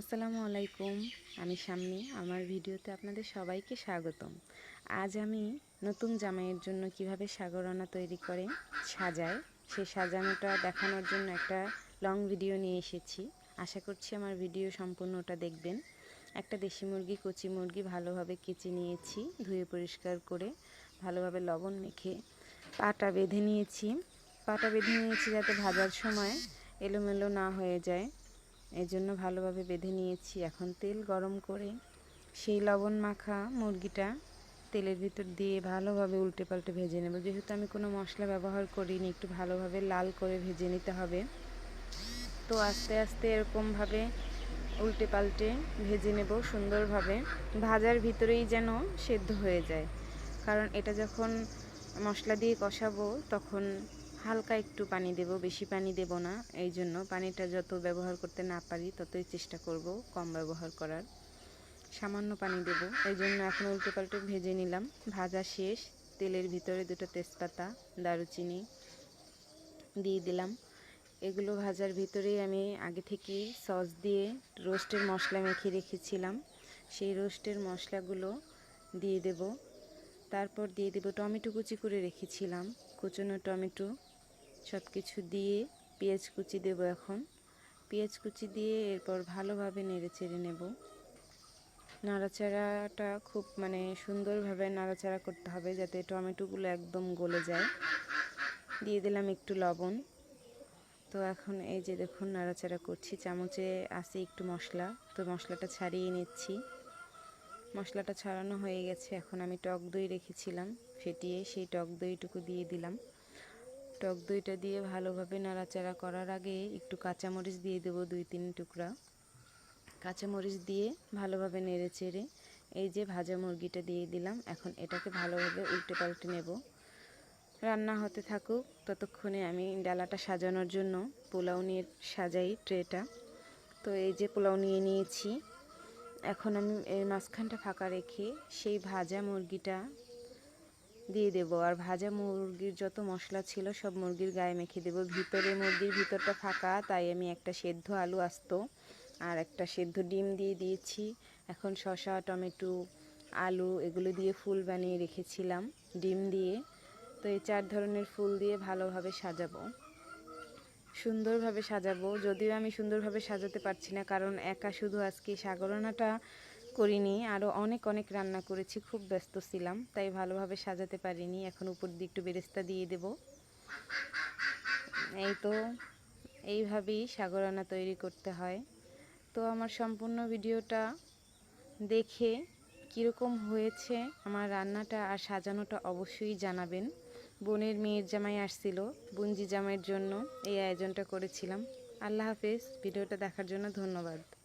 আসসালামু আলাইকুম, আমি সামনে আমার ভিডিওতে আপনাদের সবাইকে স্বাগতম। আজ আমি নতুন জামাইয়ের জন্য কীভাবে সাগরনা তৈরি করে সাজায় সেই সাজানোটা দেখানোর জন্য একটা লং ভিডিও নিয়ে এসেছি। আশা করছি আমার ভিডিও সম্পূর্ণটা দেখবেন। একটা দেশি মুরগি, কচি মুরগি ভালোভাবে কেচে নিয়েছি, ধুয়ে পরিষ্কার করে ভালোভাবে লবণ মেখে পাটা বেঁধে নিয়েছি। পাটা বেঁধে নিয়েছি যাতে ভাজার সময় এলোমেলো না হয়ে যায়। এই জন্য ভালোভাবে বেঁধে নিয়েছি। এখন তেল গরম করে সেই লবণ মাখা মুরগিটা তেলের ভিতর দিয়ে ভালোভাবে উল্টে পাল্টে ভেজে নেব। যেহেতু আমি কোনো মশলা ব্যবহার করিনি, একটু ভালোভাবে লাল করে ভেজে নিতে হবে। তো আস্তে আস্তে এরকমভাবে উল্টে পাল্টে ভেজে নেব সুন্দরভাবে। ভাজার ভিতরেই যেন সেদ্ধ হয়ে যায়। কারণ এটা যখন মশলা দিয়ে কষাবো, তখন হালকা একটু পানি দেব, বেশি পানি দেব না। এই জন্য পানিটা যত ব্যবহার করতে না পারি, ততই চেষ্টা করব কম ব্যবহার করার। সামান্য পানি দেব। এই জন্য এখন উল্টো পাল্টে ভেজে নিলাম। ভাজা শেষ। তেলের ভিতরে দুটো তেজপাতা, দারুচিনি দিয়ে দিলাম। এগুলো ভাজার ভিতরেই আমি আগে থেকে সস দিয়ে রোস্টের মশলা মেখে রেখেছিলাম। সেই রোস্টের মশলাগুলো দিয়ে দেব। তারপর দিয়ে দেব টমেটো কুচি করে রেখেছিলাম। কুচনো টমেটো সব কিছু দিয়ে পেঁয়াজ কুচি দেব এখন। পেঁয়াজ কুচি দিয়ে এরপর ভালোভাবে নেড়ে চেড়ে নেব। নাড়াচাড়াটা খুব মানে সুন্দরভাবে নাড়াচাড়া করতে হবে যাতে টমেটোগুলো একদম গলে যায়। দিয়ে দিলাম একটু লবণ। তো এখন এই যে দেখুন নাড়াচাড়া করছি, চামচে আছে একটু মশলা। তো মশলাটা ছাড়িয়ে নিচ্ছি। মশলাটা ছাড়ানো হয়ে গেছে, এখন আমি টক দই রেখেছিলাম, ফেটিয়ে সেই টক দইটুকু দিয়ে দিলাম। টক দইটা দিয়ে ভালোভাবে নাড়াচাড়া করার আগে একটু কাঁচামরিচ দিয়ে দেবো দুই, তিন টুকরা। কাঁচামরিচ দিয়ে ভালোভাবে নেড়ে চেড়ে এই যে ভাজা মুরগিটা দিয়ে দিলাম, এখন এটাকে ভালোভাবে উল্টে পাল্টে নেব। রান্না হতে থাকুক, ততক্ষণে আমি ডালাটা সাজানোর জন্য পোলাও নিয়ে সাজাই ট্রেটা। তো এই যে পোলাও নিয়ে নিয়েছি, এখন আমি মাঝখানটা ফাঁকা রেখে সেই ভাজা মুরগিটা দিয়ে দেবো। আর ভাজা মুরগির যত মশলা ছিল সব মুরগির গায়ে মেখে দেবো। ভিতরে মুরগির ভিতরটা ফাঁকা, তাই আমি একটা সেদ্ধ আলু আসতো আর একটা সেদ্ধ ডিম দিয়ে দিয়েছি। এখন শসা, টমেটো, আলু এগুলো দিয়ে ফুল বানিয়ে রেখেছিলাম ডিম দিয়ে। তো এই চার ধরনের ফুল দিয়ে ভালোভাবে সাজাবো। সুন্দরভাবে সাজাবো। যদিও আমি সুন্দরভাবে সাজাতে পারছি না, কারণ একা শুধু আজকে সাগরনাটা করিনি আরও অনেক অনেক রান্না করেছি, খুব ব্যস্ত ছিলাম, তাই ভালোভাবে সাজাতে পারিনি, এখন উপর দিয়ে একটু বেরেস্তা দিয়ে দেব। এই তো, এইভাবেই সাগরানা তৈরি করতে হয়। তো আমার সম্পূর্ণ ভিডিওটা দেখে কীরকম হয়েছে, আমার রান্নাটা আর সাজানোটা অবশ্যই জানাবেন। বোনের মেয়ের জামাই আসছিল বুঞ্জি জামাইয়ের জন্য এই আয়োজনটা করেছিলাম। আল্লাহ হাফেজ, ভিডিওটা দেখার জন্য ধন্যবাদ।